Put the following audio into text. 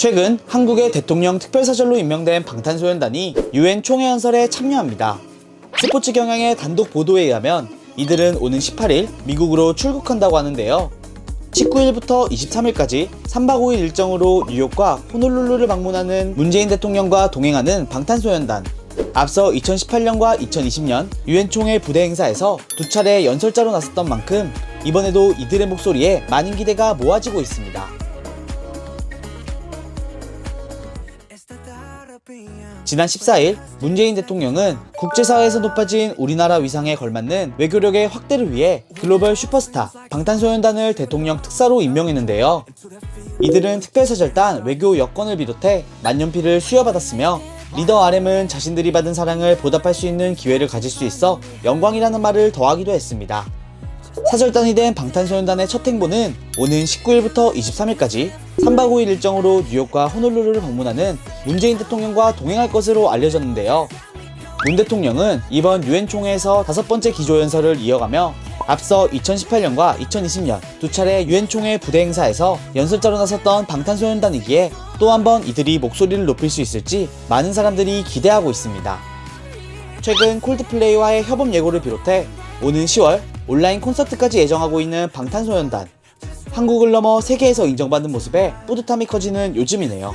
최근 한국의 대통령 특별사절로 임명된 방탄소년단이 유엔 총회 연설에 참여합니다. 스포츠 경향의 단독 보도에 의하면 이들은 오는 18일 미국으로 출국한다고 하는데요. 19일부터 23일까지 3박 5일 일정으로 뉴욕과 호놀룰루를 방문하는 문재인 대통령과 동행하는 방탄소년단. 앞서 2018년과 2020년 유엔 총회 부대 행사에서 두 차례 연설자로 나섰던 만큼 이번에도 이들의 목소리에 많은 기대가 모아지고 있습니다. 지난 14일 문재인 대통령은 국제사회에서 높아진 우리나라 위상에 걸맞는 외교력의 확대를 위해 글로벌 슈퍼스타 방탄소년단을 대통령 특사로 임명했는데요. 이들은 특별사절단 외교 여건을 비롯해 만년필을 수여받았으며 리더 RM은 자신들이 받은 사랑을 보답할 수 있는 기회를 가질 수 있어 영광이라는 말을 더하기도 했습니다. 사절단이 된 방탄소년단의 첫 행보는 오는 19일부터 23일까지 3박 5일 일정으로 뉴욕과 호놀룰루를 방문하는 문재인 대통령과 동행할 것으로 알려졌는데요. 문 대통령은 이번 유엔 총회에서 다섯 번째 기조 연설을 이어가며 앞서 2018년과 2020년 두 차례 유엔 총회 부대 행사에서 연설자로 나섰던 방탄소년단이기에 또 한 번 이들이 목소리를 높일 수 있을지 많은 사람들이 기대하고 있습니다. 최근 콜드플레이와의 협업 예고를 비롯해 오는 10월 온라인 콘서트까지 예정하고 있는 방탄소년단. 한국을 넘어 세계에서 인정받는 모습에 뿌듯함이 커지는 요즘이네요.